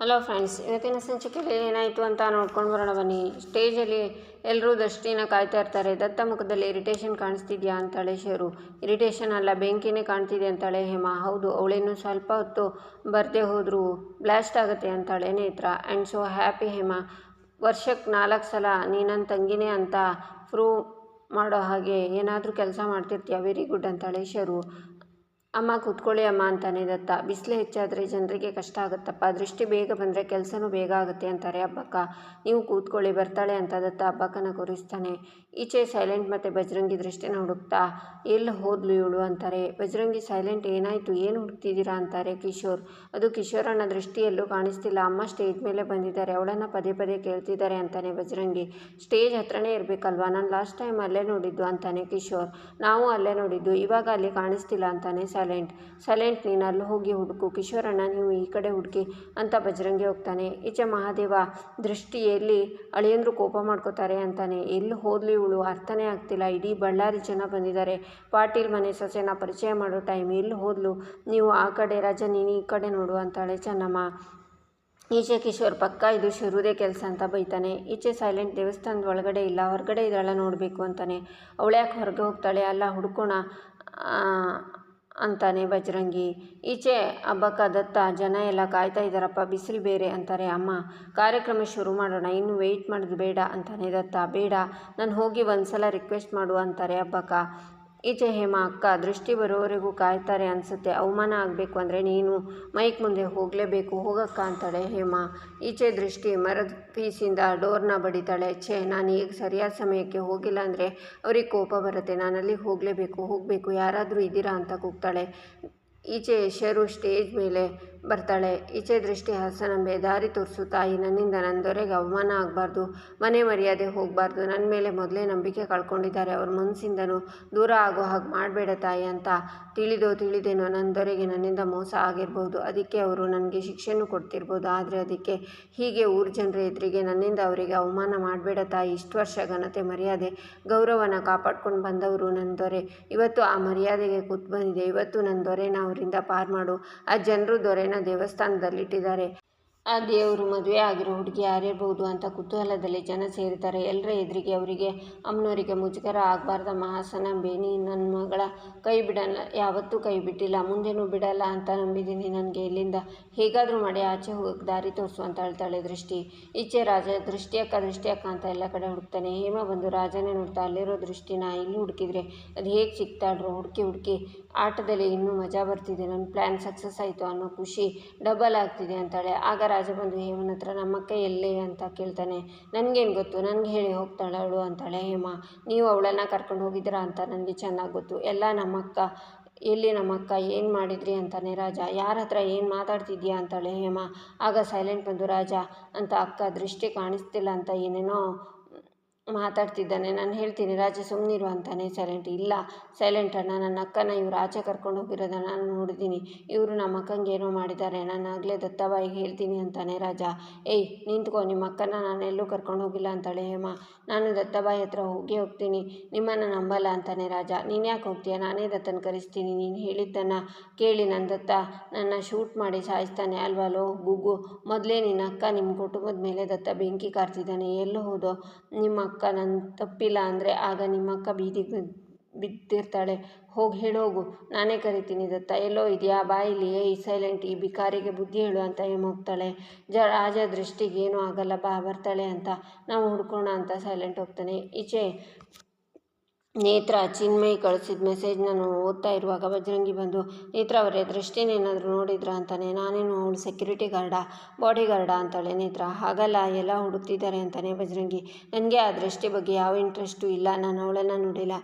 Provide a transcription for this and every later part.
Hello friends ಇವತ್ತಿನ ಸಂಚಿಕೆಯಲ್ಲಿ ಏನಾಯಿತು ಅಂತ ನೋಡ್ಕೊಂಡು ಬರೋಣ ಬನ್ನಿ. ಸ್ಟೇಜಲ್ಲಿ ಎಲ್ಲರೂ ದೃಷ್ಟಿನ ಕಾಯ್ತಾ ಇರ್ತಾರೆ. ದತ್ತ ಮುಖದಲ್ಲಿ ಇರಿಟೇಷನ್ ಕಾಣಿಸ್ತಿದ್ಯಾ ಅಂತಾಳೆ ಶರು. ಇರಿಟೇಷನ್ ಅಲ್ಲ, ಬೆಂಕಿನೇ ಕಾಣ್ತಿದೆ ಅಂತಾಳೆ ಹೇಮಾ. ಹೌದು ಅವಳೇನು ಸ್ವಲ್ಪ ಹೊತ್ತು ಬರದೇ ಹೋದರೂ. ಬ್ಲಾಸ್ಟ್ ಆಗುತ್ತೆ ಅಂತಾಳೆ Netra. And so happy Hema. ವರ್ಷಕ್ಕೆ ನಾಲ್ಕು ಸಲ ನೀ ನನ್ನ ತಂಗಿನೇ ಅಂತ ಪ್ರೂವ್ ಮಾಡೋ ಹಾಗೆ ಏನಾದರೂ ಕೆಲಸ ಮಾಡ್ತಿರ್ತೀಯ? ವೆರಿ ಗುಡ್ ಅಂತಾಳೆ ಶರು. ಅಮ್ಮ ಕೂತ್ಕೊಳ್ಳಿ ಅಮ್ಮ ಅಂತಾನೆ ದತ್ತ. ಬಿಸಿಲು ಹೆಚ್ಚಾದರೆ ಜನರಿಗೆ ಕಷ್ಟ ಆಗುತ್ತಪ್ಪ. ದೃಷ್ಟಿ ಬೇಗ ಬಂದರೆ ಕೆಲಸನೂ ಬೇಗ ಆಗುತ್ತೆ ಅಂತಾರೆ ಅಬ್ಬಕ್ಕ ನೀವು ಕೂತ್ಕೊಳ್ಳಿ, ಬರ್ತಾಳೆ ಅಂತ ದತ್ತ ಅಬ್ಬಕ್ಕನ ಕೂರಿಸ್ತಾನೆ. ಈಚೆ ಸೈಲೆಂಟ್ ಮತ್ತು ಬಜರಂಗಿ ದೃಷ್ಟಿನ ಹುಡುಕ್ತಾ ಎಲ್ಲಿ ಹೋದ್ಲು ಇವಳು? ಅಂತಾರೆ. ಬಜರಂಗಿ ಸೈಲೆಂಟ್, ಏನಾಯಿತು? ಏನು ಹುಡುಕ್ತಿದ್ದೀರಾ? ಅಂತಾರೆ ಕಿಶೋರ್. ಅದು ಕಿಶೋರನ ದೃಷ್ಟಿ ಎಲ್ಲೂ ಕಾಣಿಸ್ತಿಲ್ಲ. ಅಮ್ಮ ಸ್ಟೇಜ್ ಮೇಲೆ ಬಂದಿದ್ದಾರೆ. ಅವಳನ್ನು ಪದೇ ಪದೇ ಕೇಳ್ತಿದ್ದಾರೆ ಅಂತಾನೆ ಬಜರಂಗಿ. ಸ್ಟೇಜ್ ಹತ್ರನೇ ಇರಬೇಕಲ್ವಾ? ನಾನು ಲಾಸ್ಟ್ ಟೈಮ್ ಅಲ್ಲೇ ನೋಡಿದ್ದು ಅಂತಾನೆ ಕಿಶೋರ್. ನಾವು ಅಲ್ಲೇ ನೋಡಿದ್ದು. ಇವಾಗ ಅಲ್ಲಿ ಕಾಣಿಸ್ತಿಲ್ಲ ಅಂತಾನೆ ಸೈಲೆಂಟ್ ಸೈಲೆಂಟ್ ನೀನು ಅಲ್ಲಿ ಹೋಗಿ ಹುಡುಕು. ಕಿಶೋರಣ್ಣ, ನೀವು ಈ ಕಡೆ ಹುಡುಕಿ. ಅಂತ ಬಜರಂಗಿ ಹೋಗ್ತಾನೆ. ಈಚೆ ಮಹಾದೇವ ದೃಷ್ಟಿಯಲ್ಲಿ ಅಳಿಯಂದ್ರು ಕೋಪ ಮಾಡ್ಕೋತಾರೆ ಅಂತಾನೆ. ಎಲ್ಲಿ ಹೋದ್ಲು ಇವಳು? ಅರ್ಥನೇ ಆಗ್ತಿಲ್ಲ. ಇಡೀ ಬಳ್ಳಾರಿ ಜನ ಬಂದಿದ್ದಾರೆ. ಪಾಟೀಲ್ ಮನೆ ಸೊಸೆನ ಪರಿಚಯ ಮಾಡೋ ಟೈಮ್. ಎಲ್ಲಿ ಹೋದ್ಲು? ನೀವು ಆ ಕಡೆ ರಾಜ, ನೀನು ಈ ಕಡೆ ನೋಡು ಅಂತಾಳೆ ಚೆನ್ನಮ್ಮ. ಈಚೆ ಕಿಶೋರ್, ಪಕ್ಕ ಇದು ಶುರುದೇ ಕೆಲಸ ಅಂತ ಬೈತಾನೆ. ಈಚೆ ಸೈಲೆಂಟ್ ದೇವಸ್ಥಾನದ ಒಳಗಡೆ ಇಲ್ಲ. ಹೊರಗಡೆ ಇದೆಲ್ಲ ನೋಡಬೇಕು ಅಂತಾನೆ. ಅವಳ್ಯಾಕೆ ಹೊರಗೆ ಹೋಗ್ತಾಳೆ? ಅಲ್ಲ, ಹುಡ್ಕೋಣ. ಅಂತಾನೆ ಬಜರಂಗಿ. ಈಚೆ ಹಬ್ಬಕ್ಕ ದತ್ತ ಜನ ಎಲ್ಲ ಕಾಯ್ತಾ ಇದ್ದಾರಪ್ಪ, ಬಿಸಿಲು ಬೇರೆ ಅಂತಾರೆ. ಅಮ್ಮ, ಕಾರ್ಯಕ್ರಮ ಶುರು ಮಾಡೋಣ, ಇನ್ನು ವೆಯ್ಟ್ ಮಾಡೋದು ಬೇಡ ಅಂತಾನೆ ದತ್ತ. ಬೇಡ, ನಾನು ಹೋಗಿ ಒಂದು ಸಲ ರಿಕ್ವೆಸ್ಟ್ ಮಾಡು ಅಂತಾರೆ ಹಬ್ಬಕ್ಕ. ಈಚೆ ಹೇಮಾ ಅಕ್ಕ, ದೃಷ್ಟಿ ಬರೋವರೆಗೂ ಕಾಯ್ತಾರೆ ಅನಿಸುತ್ತೆ. ಅವಮಾನ ಆಗಬೇಕು ಅಂದರೆ ನೀನು ಮೈಕ್ ಮುಂದೆ ಹೋಗಲೇಬೇಕು. ಹೋಗಕ್ಕ ಅಂತಾಳೆ ಹೇಮಾ. ಈಚೆ ದೃಷ್ಟಿ ಮರದ ಪೀಸಿಂದ ಡೋರ್ನ ಬಡಿತಾಳೆ. ಛೇ, ನಾನು ಈಗ ಸರಿಯಾದ ಸಮಯಕ್ಕೆ ಹೋಗಿಲ್ಲ ಅಂದರೆ ಅವ್ರಿಗೆ ಕೋಪ ಬರುತ್ತೆ. ನಾನು ಅಲ್ಲಿಗೆ ಹೋಗಲೇಬೇಕು, ಹೋಗಬೇಕು. ಯಾರಾದರೂ ಇದ್ದೀರಾ ಅಂತ ಕೂಗ್ತಾಳೆ. ಈಚೆ ಶರು ಸ್ಟೇಜ್ ಮೇಲೆ ಬರ್ತಾಳೆ. ಈಚೆ ದೃಷ್ಟಿ ಹಾಸನಂಬೆ. ದಾರಿ ತೋರಿಸು ತಾಯಿ. ನನ್ನಿಂದ ನನ್ನ ದೊರೆಗೆ ಅವಮಾನ ಆಗಬಾರ್ದು. ಮನೆ ಮರ್ಯಾದೆ ಹೋಗಬಾರ್ದು. ನನ್ನ ಮೇಲೆ ಮೊದಲೇ ನಂಬಿಕೆ ಕಳ್ಕೊಂಡಿದ್ದಾರೆ. ಅವ್ರ ಮನಸ್ಸಿಂದನೂ ದೂರ ಆಗೋ ಹಾಗೆ ಮಾಡಬೇಡ ತಾಯಿ ಅಂತ ತಿಳಿದೋ ತಿಳಿದೇನೋ ನನ್ನ ದೊರೆಗೆ ನನ್ನಿಂದ ಮೋಸ ಆಗಿರ್ಬೋದು. ಅದಕ್ಕೆ ಅವರು ನನಗೆ ಶಿಕ್ಷೆನೂ ಕೊಡ್ತಿರ್ಬೋದು. ಆದರೆ ಅದಕ್ಕೆ ಹೀಗೆ ಊರು ಜನರ ಎದುರಿಗೆ ನನ್ನಿಂದ ಅವರಿಗೆ ಅವಮಾನ ಮಾಡಬೇಡ ತಾಯಿ. ಇಷ್ಟು ವರ್ಷ ಘನತೆ, ಮರ್ಯಾದೆ, ಗೌರವನ ಕಾಪಾಡ್ಕೊಂಡು ಬಂದವರು ನನ್ನ ದೊರೆ. ಇವತ್ತು ಆ ಮರ್ಯಾದೆಗೆ ಕೂತ್ ಬಂದಿದೆ. ಇವತ್ತು ನನ್ನ ದೊರೆನ ಅವರಿಂದ ಪಾರು ಮಾಡು. ಆ ಜನರು ದೊರೆನ ದೇವಸ್ಥಾನದಲ್ಲಿಟ್ಟಿದ್ದಾರೆ. ಆ ದೇವರು ಮದುವೆ ಆಗಿರೋ ಹುಡುಗಿ ಯಾರಿರ್ಬೋದು ಅಂತ ಕುತೂಹಲದಲ್ಲಿ ಜನ ಸೇರಿದ್ದಾರೆ. ಎಲ್ಲರ ಎದುರಿಗೆ ಅವರಿಗೆ ಅಮ್ಮನವರಿಗೆ ಮುಜುಗರ ಆಗಬಾರ್ದ. ಮಹಾಸನ ಬೇನಿ ನನ್ನ ಮಗಳ ಕೈ ಬಿಡಲ್ಲ. ಯಾವತ್ತೂ ಕೈ ಬಿಟ್ಟಿಲ್ಲ. ಮುಂದೇನೂ ಬಿಡಲ್ಲ ಅಂತ ನಂಬಿದ್ದೀನಿ. ನನಗೆ ಇಲ್ಲಿಂದ ಹೇಗಾದರೂ ಮಾಡಿ ಆಚೆ ಹೋಗಿ ದಾರಿ ತೋರಿಸು ಅಂತ ಹೇಳ್ತಾಳೆ ದೃಷ್ಟಿ. ಈಚೆ ರಾಜ, ದೃಷ್ಟಿ ಅಕ್ಕ ದೃಷ್ಟಿ ಅಕ್ಕ ಅಂತ ಎಲ್ಲ ಕಡೆ ಹುಡುಕ್ತಾನೆ. ಹೇಮ ಬಂದು ರಾಜನೇ ನೋಡ್ತಾ ಅಲ್ಲಿರೋ ದೃಷ್ಟಿನ ಇಲ್ಲಿ ಹುಡುಕಿದ್ರೆ ಅದು ಹೇಗೆ ಸಿಗ್ತಾಳ್ರು ಹುಡುಕಿ ಹುಡುಕಿ ಆಟದಲ್ಲಿ ಇನ್ನೂ ಮಜಾ ಬರ್ತಿದೆ. ನನ್ನ ಪ್ಲ್ಯಾನ್ ಸಕ್ಸಸ್ ಆಯಿತು ಅನ್ನೋ ಖುಷಿ ಡಬಲ್ ಆಗ್ತಿದೆ ಅಂತಾಳೆ. ಆಗ ರಾಜ ಬಂದು, ಹೇಮನ ಹತ್ರ ನಮ್ಮಕ್ಕ ಎಲ್ಲಿ ಅಂತ ಕೇಳ್ತಾನೆ. ನನಗೇನು ಗೊತ್ತು? ನನಗೆ ಹೇಳಿ ಹೋಗ್ತಾಳೆ ಅವಳು ಅಂತಾಳೆ, ಹೇಮ, ನೀವು ಅವಳನ್ನು ಕರ್ಕೊಂಡು ಹೋಗಿದ್ದೀರಾ ಅಂತ ನನಗೆ ಚೆನ್ನಾಗಿ ಗೊತ್ತು. ಎಲ್ಲ ನಮ್ಮಕ್ಕ ಎಲ್ಲಿ ನಮ್ಮಕ್ಕ ಏನು ಮಾಡಿದ್ರಿ ಅಂತಾನೆ ರಾಜ. ಯಾರ ಹತ್ರ ಏನು ಮಾತಾಡ್ತಿದ್ಯಾ? ಅಂತಾಳೆ ಹೇಮ. ಆಗ ಸೈಲೆಂಟ್ ಬಂದು, ರಾಜ, ಅಂತ ಅಕ್ಕ ದೃಷ್ಟಿ ಕಾಣಿಸ್ತಿಲ್ಲ ಅಂತ ಏನೇನೋ ಮಾತಾಡ್ತಿದ್ದಾನೆ. ನಾನು ಹೇಳ್ತೀನಿ, ರಾಜ ಸುಮ್ಮನಿರು ಅಂತಾನೆ ಸೈಲೆಂಟ್. ಇಲ್ಲ, ಸೈಲೆಂಟ್ ಅಣ್ಣ. ನನ್ನ ಅಕ್ಕನ ಇವ್ರು ಆಚೆ ಕರ್ಕೊಂಡು ಹೋಗಿರೋದನ್ನ ನಾನು ನೋಡಿದ್ದೀನಿ. ಇವರು ನಮ್ಮ ಅಕ್ಕಂಗೆ ಏನೋ ಮಾಡಿದ್ದಾರೆ. ನಾನು ಆಗಲೇ ದತ್ತಾಬಾಯಿಗೆ ಹೇಳ್ತೀನಿ ಅಂತಾನೆ ರಾಜ. ಏಯ್, ನಿಂತ್ಕೋ. ನಿಮ್ಮ ಅಕ್ಕನ ನಾನು ಎಲ್ಲೂ ಕರ್ಕೊಂಡು ಹೋಗಿಲ್ಲ ಅಂತಾಳೆ ಹೇಮ. ನಾನು ದತ್ತಬಾಯಿ ಹತ್ರ ಹೋಗಿ ಹೋಗ್ತೀನಿ. ನಿಮ್ಮನ್ನು ನಂಬಲ್ಲ ಅಂತಾನೆ ರಾಜ. ನೀನು ಯಾಕೆ ಹೋಗ್ತೀಯ? ನಾನೇ ದತ್ತನ ಕರೆಸ್ತೀನಿ. ನೀನು ಹೇಳಿದ್ದನ್ನು ಕೇಳಿ ನನ್ನ ದತ್ತ ನನ್ನ ಶೂಟ್ ಮಾಡಿ ಸಾಯಿಸ್ತಾನೆ. ಲೋ, ಗುಗ್ಗು? ಮೊದಲೇ ನಿನ್ನ ಅಕ್ಕ ನಿಮ್ಮ ಕುಟುಂಬದ ಮೇಲೆ ದತ್ತ ಬೆಂಕಿ ಕಾರ್ತಿದ್ದಾನೆ. ಎಲ್ಲೂ ಹೋದೋ ನಿಮ್ಮ ಅಕ್ಕ ನನ್ನ ತಪ್ಪಿಲ್ಲ ಅಂದರೆ ಆಗ ನಿಮ್ಮಕ್ಕ ಬೀದಿಗೆ ಬಿದ್ದಿರ್ತಾಳೆ. ಹೋಗಿ ಹೇಳೋಗು ನಾನೇ ಕರಿತೀನಿ ದತ್ತ. ಎಲ್ಲೋ ಇದೆಯಾ? ಬಾಯಿಲಿ ಈ ಸೈಲೆಂಟ್ ಈ ಬಿಕಾರಿಗೆ ಬುದ್ಧಿ ಹೇಳು ಅಂತ ಹೋಗ್ತಾಳೆ ಜ, ರಾಜ ದೃಷ್ಟಿಗೆ ಏನೂ ಆಗಲ್ಲ. ಬಾ, ಬರ್ತಾಳೆ ಅಂತ. ನಾವು ಹುಡ್ಕೋಣ ಅಂತ ಸೈಲೆಂಟ್ ಹೋಗ್ತಾನೆ. ಈಚೆ ನೇತ್ರ, ಚಿನ್ಮಯಿ ಕಳಿಸಿದ ಮೆಸೇಜ್ ನಾನು ಓದ್ತಾ ಇರುವಾಗ ಬಜರಂಗಿ ಬಂದು, ನೇತ್ರ ಅವರೇ ದೃಷ್ಟಿನೇನಾದರೂ ನೋಡಿದ್ರಾ ಅಂತಾನೆ? ನಾನೇನು ಅವಳು ಸೆಕ್ಯೂರಿಟಿ ಗಾರ್ಡಾ ಬಾಡಿ ಗಾರ್ಡಾ ಅಂತಾಳೆ ನೇತ್ರ. ಹಾಗಲ್ಲ, ಎಲ್ಲ ಹುಡುಕ್ತಿದ್ದಾರೆ ಅಂತಾನೆ ಬಜರಂಗಿ ನನಗೆ ಆ ದೃಷ್ಟಿ ಬಗ್ಗೆ ಯಾವ ಇಂಟ್ರೆಸ್ಟು ಇಲ್ಲ. ನಾನು ಅವಳನ್ನು ನೋಡಿಲ್ಲ.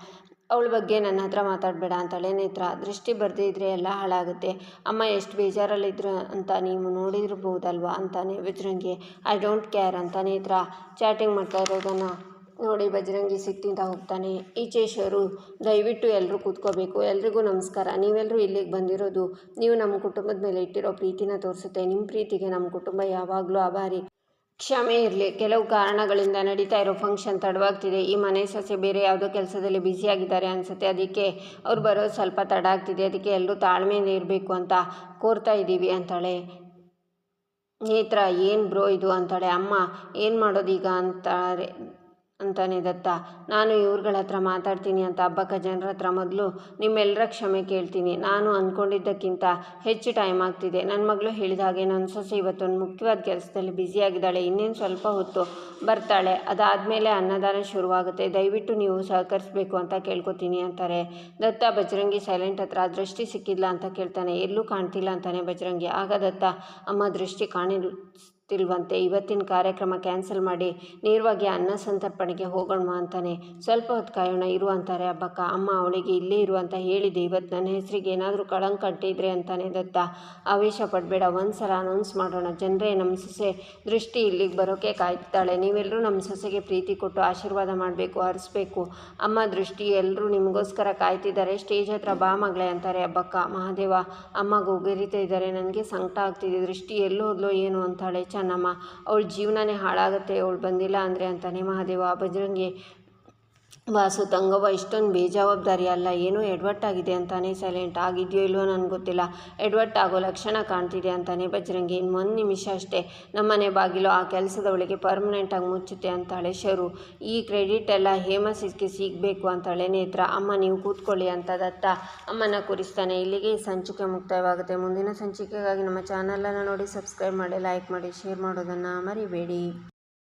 ಅವಳ ಬಗ್ಗೆ ನನ್ನ ಹತ್ರ ಮಾತಾಡಬೇಡ ಅಂತಾಳೆ ನೇತ್ರ. ದೃಷ್ಟಿ ಬರ್ದಿದ್ರೆ ಎಲ್ಲ ಹಾಳಾಗುತ್ತೆ. ಅಮ್ಮ, ಎಷ್ಟು ಬೇಜಾರಲ್ಲಿದ್ರು ಅಂತ ನೀವು ನೋಡಿರ್ಬೋದಲ್ವಾ? ಅಂತಾನೆ ಬಜರಂಗಿ ಐ ಡೋಂಟ್ ಕೇರ್ ಅಂತ ನೇತ್ರ. ಚಾಟಿಂಗ್ ಮಾಡ್ತಾ ಇರೋದನ್ನು ನೋಡಿ, ಬಜರಂಗಿ ಸಿಟ್ಟಿಂದ ಹೋಗ್ತಾನೆ. ಈಚೆ ಶರು, ದಯವಿಟ್ಟು ಎಲ್ಲರೂ ಕೂತ್ಕೋಬೇಕು. ಎಲ್ರಿಗೂ ನಮಸ್ಕಾರ. ನೀವೆಲ್ಲರೂ ಇಲ್ಲಿಗೆ ಬಂದಿರೋದು ನೀವು ನಮ್ಮ ಕುಟುಂಬದ ಮೇಲೆ ಇಟ್ಟಿರೋ ಪ್ರೀತಿನ ತೋರಿಸುತ್ತೆ. ನಿಮ್ಮ ಪ್ರೀತಿಗೆ ನಮ್ಮ ಕುಟುಂಬ ಯಾವಾಗಲೂ ಆಭಾರಿ. ಕ್ಷಮೆ ಇರಲಿ. ಕೆಲವು ಕಾರಣಗಳಿಂದ ನಡೀತಾ ಇರೋ ಫಂಕ್ಷನ್ ತಡವಾಗ್ತಿದೆ. ಈ ಮನೆ ಸೊಸೆ ಬೇರೆ ಯಾವುದೋ ಕೆಲಸದಲ್ಲಿ ಬ್ಯುಸಿಯಾಗಿದ್ದಾರೆ ಅನಿಸುತ್ತೆ. ಅದಕ್ಕೆ ಅವ್ರು ಬರೋದು ಸ್ವಲ್ಪ ತಡ ಆಗ್ತಿದೆ. ಅದಕ್ಕೆ ಎಲ್ಲರೂ ತಾಳ್ಮೆಯಿಂದ ಇರಬೇಕು ಅಂತ ಕೋರ್ತಾ ಇದ್ದೀವಿ ಅಂತಾಳೆ. ನೇತ್ರ, ಏನು ಬ್ರೋ ಇದು? ಅಂತಾಳೆ. ಅಮ್ಮ, ಏನು ಮಾಡೋದೀಗ? ಅಂತಾರೆ. ಅಂತಾನೆ ದತ್ತ. ನಾನು ಇವ್ರುಗಳ ಹತ್ರ ಮಾತಾಡ್ತೀನಿ ಅಂತ ಹಬ್ಬಕ್ಕ ಜನರ ಹತ್ರ ಮೊದಲು ನಿಮ್ಮೆಲ್ಲರ ಕ್ಷಮೆ ಕೇಳ್ತೀನಿ. ನಾನು ಅಂದ್ಕೊಂಡಿದ್ದಕ್ಕಿಂತ ಹೆಚ್ಚು ಟೈಮ್ ಆಗ್ತಿದೆ. ನನ್ನ ಮಗಳು ಹೇಳಿದ ಹಾಗೆ ನನ್ನ ಸೊಸೆ ಇವತ್ತೊಂದು ಮುಖ್ಯವಾದ ಕೆಲಸದಲ್ಲಿ ಬ್ಯುಸಿಯಾಗಿದ್ದಾಳೆ ಇನ್ನೇನು ಸ್ವಲ್ಪ ಹೊತ್ತು ಬರ್ತಾಳೆ. ಅದಾದಮೇಲೆ ಅನ್ನದಾನ ಶುರುವಾಗುತ್ತೆ. ದಯವಿಟ್ಟು ನೀವು ಸಹಕರಿಸಬೇಕು ಅಂತ ಕೇಳ್ಕೊತೀನಿ ಅಂತಾರೆ. ದತ್ತ, ಬಜರಂಗಿ ಸೈಲೆಂಟ್ ಹತ್ರ ದೃಷ್ಟಿ ಸಿಕ್ಕಿಲ್ಲ ಅಂತ ಕೇಳ್ತಾನೆ. ಎಲ್ಲೂ ಕಾಣ್ತಿಲ್ಲ ಅಂತಾನೆ ಬಜರಂಗಿ. ಆಗ ದತ್ತ, ಅಮ್ಮ ದೃಷ್ಟಿ ಕಾಣಿಲ್ವಂತೆ ಇವತ್ತಿನ ಕಾರ್ಯಕ್ರಮ ಕ್ಯಾನ್ಸಲ್ ಮಾಡಿ ನೇರವಾಗಿ ಅನ್ನ ಸಂತರ್ಪಣೆಗೆ ಹೋಗೋಣ ಅಂತಾನೆ. ಸ್ವಲ್ಪ ಹೊತ್ತು ಕಾಯೋಣ, ಇರು ಅಂತಾರೆ ಹಬ್ಬಕ್ಕ. ಅಮ್ಮ ಅವಳಿಗೆ ಇಲ್ಲೇ ಇರು ಅಂತ ಹೇಳಿದೆ. ಇವತ್ತು ನನ್ನ ಹೆಸರಿಗೆ ಏನಾದರೂ ಕಳಂಕ ಕಟ್ಟಿದ್ರೆ ಅಂತಾನೆ ದತ್ತ. ಆವೇಶ ಪಡಬೇಡ ಒಂದು ಸಲ ಅನೌನ್ಸ್ ಮಾಡೋಣ. ಜನರೇ ನಮ್ಮ ಸೊಸೆ ದೃಷ್ಟಿ ಇಲ್ಲಿಗೆ ಬರೋಕೆ ಕಾಯ್ತಾಳೆ. ನೀವೆಲ್ಲರೂ ನಮ್ಮ ಸೊಸೆಗೆ ಪ್ರೀತಿ ಕೊಟ್ಟು ಆಶೀರ್ವಾದ ಮಾಡಬೇಕು, ಹರಿಸ್ಬೇಕು. ಅಮ್ಮ ದೃಷ್ಟಿ ಎಲ್ಲರೂ ನಿಮಗೋಸ್ಕರ ಕಾಯ್ತಿದ್ದಾರೆ. ಸ್ಟೇಜ್ ಹತ್ರ ಬಾ ಮಗಳೇ ಅಂತಾರೆ ಹಬ್ಬಕ್ಕ. ಮಹಾದೇವ ಅಮ್ಮಗೂ ಗೆರಿತಾ ಇದ್ದಾರೆ. ನನಗೆ ಸಂಕಟ ಆಗ್ತಿದೆ. ದೃಷ್ಟಿ ಎಲ್ಲೋ ಹೋದ್ಲೋ ಏನು ಅಂತಾಳೆ. ಚೆನ್ನಮ್ಮ ಅವಳ ಜೀವನನೇ ಹಾಳಾಗುತ್ತೆ ಅವಳು ಬಂದಿಲ್ಲ ಅಂದರೆ ಅಂತಾನೆ ಮಹಾದೇವ ಬಜರಂಗಿ ವಾಸು ತಂಗವ್ವ, ಇಷ್ಟೊಂದು ಬೇಜವಾಬ್ದಾರಿ ಅಲ್ಲ, ಏನೋ ಆಗಿದೆ ಅಂತಾನೆ ಸೈಲೆಂಟ್ ಆಗಿದೆಯೋ ಇಲ್ವೋ ನನಗೆ ಗೊತ್ತಿಲ್ಲ. ಎಡ್ವರ್ಟ್ ಆಗೋ ಲಕ್ಷಣ ಕಾಣ್ತಿದೆ ಅಂತಾನೆ ಬಜರಂಗಿ. ಇನ್ನು ಒಂದು ನಿಮಿಷ ಅಷ್ಟೇ, ನಮ್ಮನೆ ಬಾಗಿಲು ಆ ಕೆಲಸದವಳಿಗೆ ಪರ್ಮನೆಂಟಾಗಿ ಮುಚ್ಚುತ್ತೆ ಅಂತಾಳೆ ಶರು. ಈ ಕ್ರೆಡಿಟ್ ಎಲ್ಲ ಹೇಮಸಿಗೆ ಸಿಗಬೇಕು ಅಂತಾಳೆ ನೇತ್ರ. ಅಮ್ಮ, ನೀವು ಕೂತ್ಕೊಳ್ಳಿ ಅಂತ ದತ್ತ. ಅಮ್ಮನ ಕೂರಿಸ್ತಾನೆ. ಇಲ್ಲಿಗೆ ಸಂಚಿಕೆ ಮುಕ್ತಾಯವಾಗುತ್ತೆ. ಮುಂದಿನ ಸಂಚಿಕೆಗಾಗಿ ನಮ್ಮ ಚಾನಲನ್ನು ನೋಡಿ ಸಬ್ಸ್ಕ್ರೈಬ್ ಮಾಡಿ ಲೈಕ್ ಮಾಡಿ ಶೇರ್ ಮಾಡೋದನ್ನು ಮರಿಬೇಡಿ.